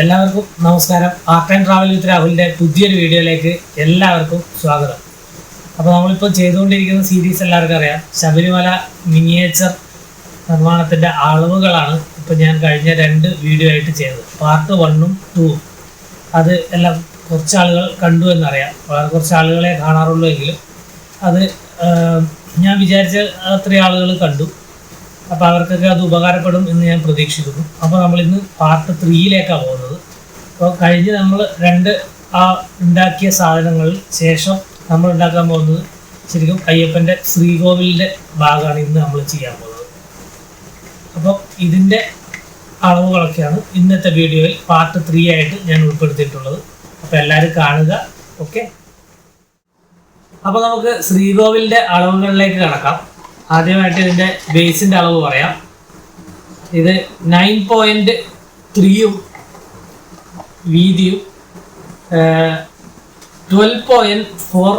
എല്ലാവർക്കും നമസ്കാരം. Art and travel വിത്ത് രാഹുലിന്റെ പുതിയൊരു വീഡിയോയിലേക്ക് എല്ലാവർക്കും സ്വാഗതം. അപ്പോൾ നമ്മളിപ്പോൾ ചെയ്തുകൊണ്ടിരിക്കുന്ന സീരീസ് എല്ലാവർക്കും അറിയാം. ശബരിമല മിനിയേച്ചർ നിർമ്മാണത്തിന്റെ അളവുകളാണ് ഇപ്പോൾ ഞാൻ കഴിഞ്ഞ രണ്ട് വീഡിയോ ആയിട്ട് ചെയ്തത്. പാർട്ട് വണ്ണും ടൂവും അത് എല്ലാം കുറച്ച് ആളുകൾ കണ്ടു എന്നറിയാം. വളരെ കുറച്ച് ആളുകളെ കാണാറുള്ളൂ എങ്കിലും അത് ഞാൻ വിചാരിച്ച അത്രയും ആളുകൾ കണ്ടു. അപ്പോൾ അവർക്കൊക്കെ അത് ഉപകാരപ്പെടും എന്ന് ഞാൻ പ്രതീക്ഷിക്കുന്നു. അപ്പോൾ നമ്മൾ ഇന്ന് പാർട്ട് ത്രീയിലേക്കാണ് പോകുന്നത്. അപ്പോൾ കഴിഞ്ഞ് നമ്മൾ രണ്ട് ആ ഉണ്ടാക്കിയ സാധനങ്ങളിൽ ശേഷം നമ്മൾ ഉണ്ടാക്കാൻ പോകുന്നത് ശരിക്കും അയ്യപ്പന്റെ ശ്രീകോവിലിന്റെ ഭാഗമാണ് ഇന്ന് നമ്മൾ ചെയ്യാൻ പോകുന്നത്. അപ്പോൾ ഇതിന്റെ അളവുകളൊക്കെയാണ് ഇന്നത്തെ വീഡിയോയിൽ പാർട്ട് ത്രീ ആയിട്ട് ഞാൻ ഉൾപ്പെടുത്തിയിട്ടുള്ളത്. അപ്പോൾ എല്ലാവരും കാണുക ഓക്കെ അപ്പോൾ നമുക്ക് ശ്രീകോവിലിന്റെ അളവുകളിലേക്ക് കടക്കാം. ആദ്യമായിട്ട് ഇതിന്റെ ബേസിന്റെ അളവ് പറയാം. ഇത് നയൻ പോയിന്റ് ത്രീയും വീതിയും ട്വൽവ് പോയിന്റ് ഫോർ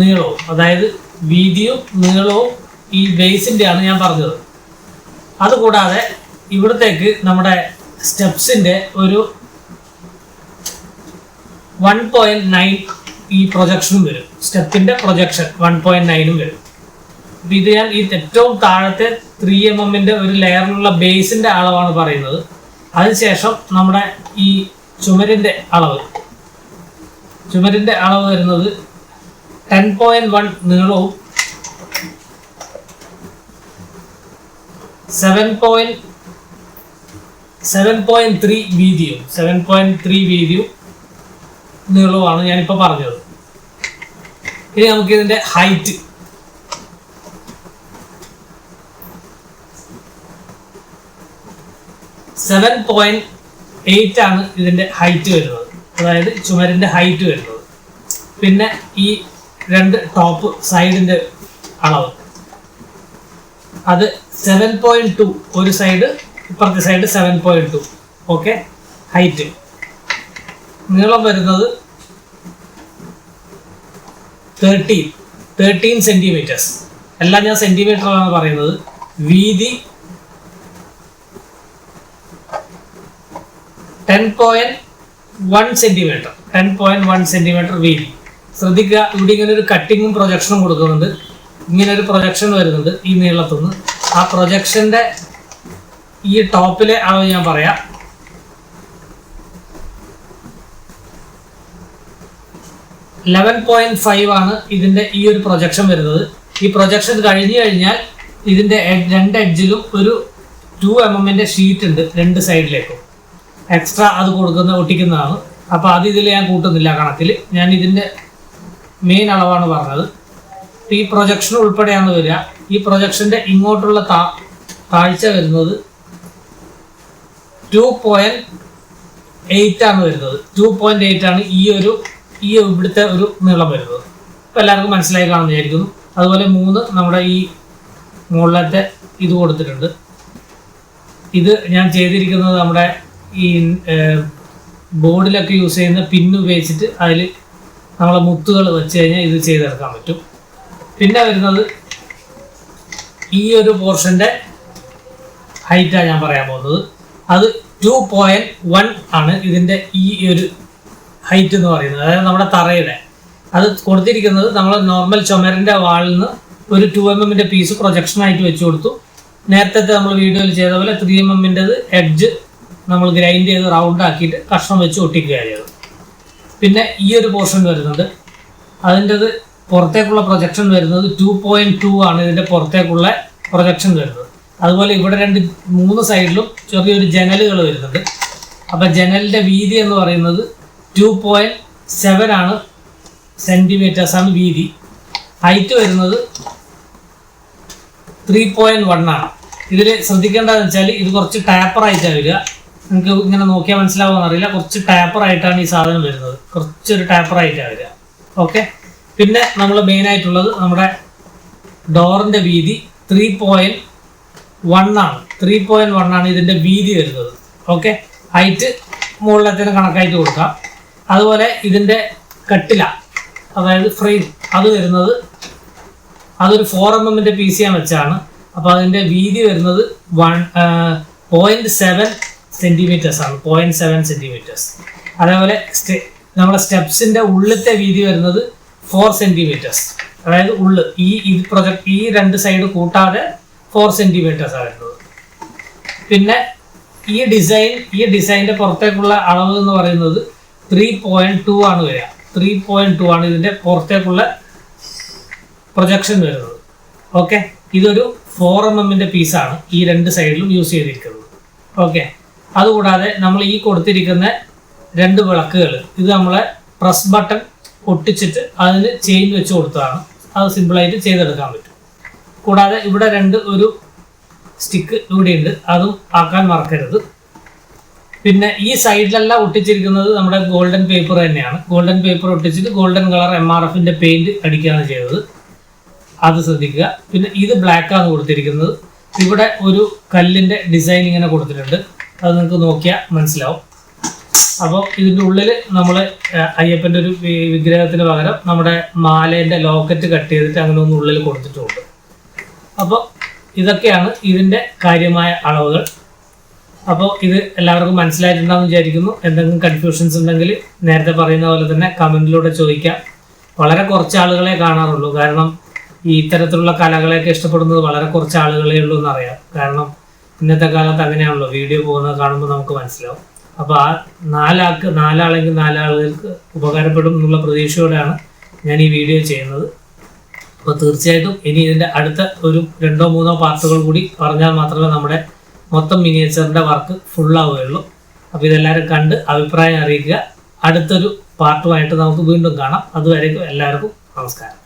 നീളവും അതായത് വീതിയും നീളവും ഈ ബേസിന്റെ ആണ് ഞാൻ പറഞ്ഞത്. അതുകൂടാതെ ഇവിടത്തേക്ക് നമ്മുടെ സ്റ്റെപ്സിന്റെ ഒരു വൺ പോയിന്റ് നയൻ ഈ പ്രൊജക്ഷനും വരും. സ്റ്റെപ്പിന്റെ പ്രൊജക്ഷൻ വൺ പോയിന്റ് നയനും വരും. അപ്പം ഇത് ഞാൻ ഈ ഏറ്റവും താഴത്തെ ത്രീ എം എമ്മിന്റെ ഒരു ലെയറിലുള്ള ബേസിന്റെ അളവാണ് പറയുന്നത്. അതിനുശേഷം നമ്മുടെ ഈ ചുമരിന്റെ അളവ്. ചുമരിന്റെ അളവ് വരുന്നത് ടെൻ പോയിന്റ് വൺ നീളവും seven point seven point three വീതിയും സെവൻ പോയിന്റ് ത്രീ വീതിയും നീളവുമാണ് ഞാനിപ്പോൾ പറഞ്ഞത്. ഇനി നമുക്ക് ഇതിന്റെ ഹൈറ്റ് സെവൻ പോയിന്റ് എയ്റ്റ് ആണ് ഇതിന്റെ ഹൈറ്റ് വരുന്നത്. അതായത് ചുമരിന്റെ ഹൈറ്റ് വരുന്നത്. പിന്നെ ഈ രണ്ട് ടോപ്പ് സൈഡിന്റെ അളവ്. അത് സെവൻ പോയിന്റ് ടു ഒരു സൈഡ് ഇപ്പുറത്തെ side seven point two okay height നീളം വരുന്നത് തേർട്ടീൻ തേർട്ടീൻ സെന്റിമീറ്റേഴ്സ് എല്ലാം ഞാൻ സെന്റിമീറ്ററാണ് പറയുന്നത്. വീതി ten point one centimetre ten point one centimetre വീതി. ശ്രദ്ധിക്കുക ഇവിടെ ഇങ്ങനെ ഒരു കട്ടിങ്ങും പ്രൊജക്ഷനും കൊടുക്കുന്നുണ്ട്. ഇങ്ങനെ ഒരു പ്രൊജക്ഷൻ വരുന്നുണ്ട് ഈ നീളത്തുനിന്ന് ആ പ്രൊജക്ഷന്റെ ഈ ടോപ്പിലെ അളവ് ഞാൻ പറയാം. ലെവൻ പോയിന്റ് ഫൈവ് ആണ് ഇതിന്റെ ഈ ഒരു പ്രൊജക്ഷൻ വരുന്നത്. ഈ പ്രൊജക്ഷൻ കഴിഞ്ഞു കഴിഞ്ഞാൽ ഇതിന്റെ രണ്ട് എഡ്ജിലും ഒരു ടു എം എമ്മിന്റെ ഷീറ്റ് ഉണ്ട് രണ്ട് സൈഡിലേക്കും എക്സ്ട്രാ അത് കൊടുക്കുന്ന ഒട്ടിക്കുന്നതാണ്. അപ്പോൾ അത് ഇതിൽ ഞാൻ കൂട്ടുന്നില്ല കണക്കിൽ. ഞാൻ ഇതിന്റെ മെയിൻ അളവാണ് പറഞ്ഞത്. ഈ പ്രൊജക്ഷൻ ഉൾപ്പെടെയാണ് വരിക. ഈ പ്രൊജക്ഷന്റെ ഇങ്ങോട്ടുള്ള താ താഴ്ച വരുന്നത് ടു പോയിന്റ് എയ്റ്റ് ആണ് വരുന്നത്. ടു പോയിന്റ് എയ്റ്റ് ആണ് ഈ ഒരു ഈ ഇവിടുത്തെ ഒരു നീളം വരുന്നത്. ഇപ്പൊ എല്ലാവർക്കും മനസ്സിലായി കാണുന്ന വിചാരിക്കുന്നു. അതുപോലെ മൂന്ന് നമ്മുടെ ഈ മുകളിലത്തെ ഇത് കൊടുത്തിട്ടുണ്ട്. ഇത് ഞാൻ ചെയ്തിരിക്കുന്നത് നമ്മുടെ ഈ ബോർഡിലൊക്കെ യൂസ് ചെയ്യുന്ന പിന്ന് ഉപയോഗിച്ചിട്ട് അതിൽ നമ്മളെ മുത്തുകൾ വെച്ച് കഴിഞ്ഞാൽ ഇത് ചെയ്തെടുക്കാൻ പറ്റും. പിന്നെ വരുന്നത് ഈ ഒരു പോർഷന്റെ ഹൈറ്റാണ് ഞാൻ പറയാൻ പോകുന്നത്. അത് ടു പോയിന്റ് വൺ ആണ് ഇതിന്റെ ഈ ഒരു ഹൈറ്റ് എന്ന് പറയുന്നത്. അതായത് നമ്മുടെ തറയുടെ. അത് കൊടുത്തിരിക്കുന്നത് നമ്മൾ നോർമൽ ചുമരിന്റെ വാളിൽ നിന്ന് ഒരു ടു എം എമ്മിന്റെ പീസ് പ്രൊജക്ഷനായിട്ട് വെച്ച് കൊടുത്തു. നേരത്തെ നമ്മൾ വീഡിയോയിൽ ചെയ്ത പോലെ ത്രീ എം എമ്മിന്റെത് എഡ്ജ് നമ്മൾ ഗ്രൈൻഡ് ചെയ്ത് റൗണ്ട് ആക്കിയിട്ട് കഷ്ണം വെച്ച് ഒട്ടിക്കുകയാണ് ചെയ്തത്. പിന്നെ ഈ ഒരു പോർഷൻ വരുന്നത് അതിന്റെത് പുറത്തേക്കുള്ള പ്രൊജക്ഷൻ വരുന്നത് ടു പോയിന്റ് ടു ആണ് ഇതിന്റെ പുറത്തേക്കുള്ള പ്രൊജക്ഷൻ വരുന്നത്. അതുപോലെ ഇവിടെ രണ്ട് മൂന്ന് സൈഡിലും ചെറിയൊരു ജനലുകൾ വരുന്നുണ്ട്. അപ്പം ജനലിന്റെ വീതി എന്ന് പറയുന്നത് ടു പോയിന്റ് സെവൻ ആണ് സെന്റിമീറ്റേഴ്സാണ് വീതി. ഹൈറ്റ് വരുന്നത് ത്രീ പോയിന്റ് വൺ ആണ്. ഇതിൽ ശ്രദ്ധിക്കേണ്ടതെന്ന് വെച്ചാൽ ഇത് കുറച്ച് ടാപ്പർ ആയിട്ടാണ് വരിക. നിങ്ങൾക്ക് ഇങ്ങനെ നോക്കിയാൽ മനസ്സിലാവുമെന്ന് അറിയില്ല. കുറച്ച് ടാപ്പർ ആയിട്ടാണ് ഈ സാധനം വരുന്നത്. കുറച്ചൊരു ടാപ്പർ ആയിട്ടാണ് വരിക. ഓക്കെ? പിന്നെ നമ്മൾ മെയിൻ ആയിട്ടുള്ളത് നമ്മുടെ ഡോറിന്റെ വീതി ത്രീ പോയിന്റ് വൺ ആണ്. ത്രീ പോയിന്റ് വൺ ആണ് ഇതിന്റെ വീതി വരുന്നത്. ഓക്കെ? ഹൈറ്റ് മുകളിലത്തിന് കണക്കായിട്ട് കൊടുക്കാം. അതുപോലെ ഇതിന്റെ കട്ടില അതായത് ഫ്രെയിം അത് വരുന്നത് അതൊരു ഫോർ എം എമ്മിന്റെ പി സി ഞാൻ വെച്ചാണ്. അപ്പോൾ അതിന്റെ വീതി വരുന്നത് വൺ പോയിന്റ് സെവൻ സെന്റിമീറ്റേഴ്സ് ആണ് പോയിന്റ് സെവൻ സെന്റിമീറ്റേഴ്സ് അതേപോലെ നമ്മുടെ സ്റ്റെപ്സിന്റെ ഉള്ളിലത്തെ വീതി വരുന്നത് ഫോർ സെന്റിമീറ്റേഴ്സ് അതായത് ഉള്ള് ഈ ഇത് പ്രൊജക്ട് ഈ രണ്ട് സൈഡ് കൂട്ടാതെ ഫോർ സെന്റിമീറ്റേഴ്സ് ആണ് വരുന്നത്. പിന്നെ ഈ ഡിസൈൻ ഈ ഡിസൈന്റെ പുറത്തേക്കുള്ള അളവ് എന്ന് പറയുന്നത് ത്രീ പോയിന്റ് ടു ആണ് വരിക. ത്രീ പോയിന്റ് ടു ആണ് ഇതിന്റെ പുറത്തേക്കുള്ള പ്രൊജക്ഷൻ വരുന്നത്. ഓക്കെ ഇതൊരു ഫോർ എം എമ്മിന്റെ പീസാണ് ഈ രണ്ട് സൈഡിലും യൂസ് ചെയ്തിരിക്കുന്നത്. ഓക്കെ അതുകൂടാതെ നമ്മൾ ഈ കൊടുത്തിരിക്കുന്ന രണ്ട് വിളക്കുകൾ ഇത് നമ്മൾ പ്രസ് ബട്ടൺ ഒട്ടിച്ചിട്ട് അതിന് ചെയിൻ വെച്ച് കൊടുത്തതാണ്. അത് സിമ്പിളായിട്ട് ചെയ്തെടുക്കാൻ പറ്റും. കൂടാതെ ഇവിടെ രണ്ട് ഒരു സ്റ്റിക്ക് ഇവിടെയുണ്ട്. അതും ആക്കാൻ മറക്കരുത്. പിന്നെ ഈ സൈഡിലെല്ലാം ഒട്ടിച്ചിരിക്കുന്നത് നമ്മുടെ ഗോൾഡൻ പേപ്പർ തന്നെയാണ്. ഗോൾഡൻ പേപ്പർ ഒട്ടിച്ചിട്ട് ഗോൾഡൻ കളർ എം ആർ എഫിന്റെ പെയിന്റ് അടിക്കുകയാണ് ചെയ്തത്. അത് ശ്രദ്ധിക്കുക. പിന്നെ ഇത് ബ്ലാക്ക് ആണ് കൊടുത്തിരിക്കുന്നത്. ഇവിടെ ഒരു കല്ലിന്റെ ഡിസൈൻ ഇങ്ങനെ കൊടുത്തിട്ടുണ്ട്. അത് നിങ്ങൾക്ക് നോക്കിയാൽ മനസ്സിലാവും. അപ്പോൾ ഇതിന്റെ ഉള്ളിൽ നമ്മൾ അയ്യപ്പന്റെ ഒരു വിഗ്രഹത്തിന് പകരം നമ്മുടെ മാലേന്റെ ലോക്കറ്റ് കട്ട് ചെയ്തിട്ട് അങ്ങനെ ഒന്ന് ഉള്ളിൽ കൊടുത്തിട്ടുമുണ്ട് അപ്പോൾ ഇതൊക്കെയാണ് ഇതിന്റെ കാര്യമായ അളവുകൾ. അപ്പോൾ ഇത് എല്ലാവർക്കും മനസ്സിലായിട്ടുണ്ടാകും വിചാരിക്കുന്നു. എന്തെങ്കിലും കൺഫ്യൂഷൻസ് ഉണ്ടെങ്കിൽ നേരത്തെ പറയുന്ന പോലെ തന്നെ കമന്റിലൂടെ ചോദിക്കാം. വളരെ കുറച്ച് ആളുകളെ കാണാറുള്ളൂ. കാരണം ഈ ഇത്തരത്തിലുള്ള കലകളെയൊക്കെ ഇഷ്ടപ്പെടുന്നത് വളരെ കുറച്ച് ആളുകളെ ഉള്ളൂ എന്നറിയാം. കാരണം ഇന്നത്തെ കാലത്ത് അങ്ങനെയാണല്ലോ. വീഡിയോ പോകുന്നത് കാണുമ്പോൾ നമുക്ക് മനസ്സിലാവും. അപ്പോൾ ആ നാലാൾക്ക് നാലാളെങ്കിൽ നാലാളുകൾക്ക് ഉപകാരപ്പെടും എന്നുള്ള പ്രതീക്ഷയോടെയാണ് ഞാൻ ഈ വീഡിയോ ചെയ്യുന്നത്. അപ്പോൾ തീർച്ചയായിട്ടും ഇനി ഇതിന്റെ അടുത്ത ഒരു രണ്ടോ മൂന്നോ പാർട്ടുകൾ കൂടി പറഞ്ഞാൽ മാത്രമേ നമ്മുടെ മൊത്തം മിനിയേച്ചറിന്റെ വർക്ക് ഫുള്ളാവുകയുള്ളൂ. അപ്പോൾ ഇതെല്ലാവരും കണ്ട് അഭിപ്രായം അറിയിക്കുക. അടുത്തൊരു പാർട്ടുമായിട്ട് നമുക്ക് വീണ്ടും കാണാം. അതുവരേക്കും എല്ലാവർക്കും നമസ്കാരം.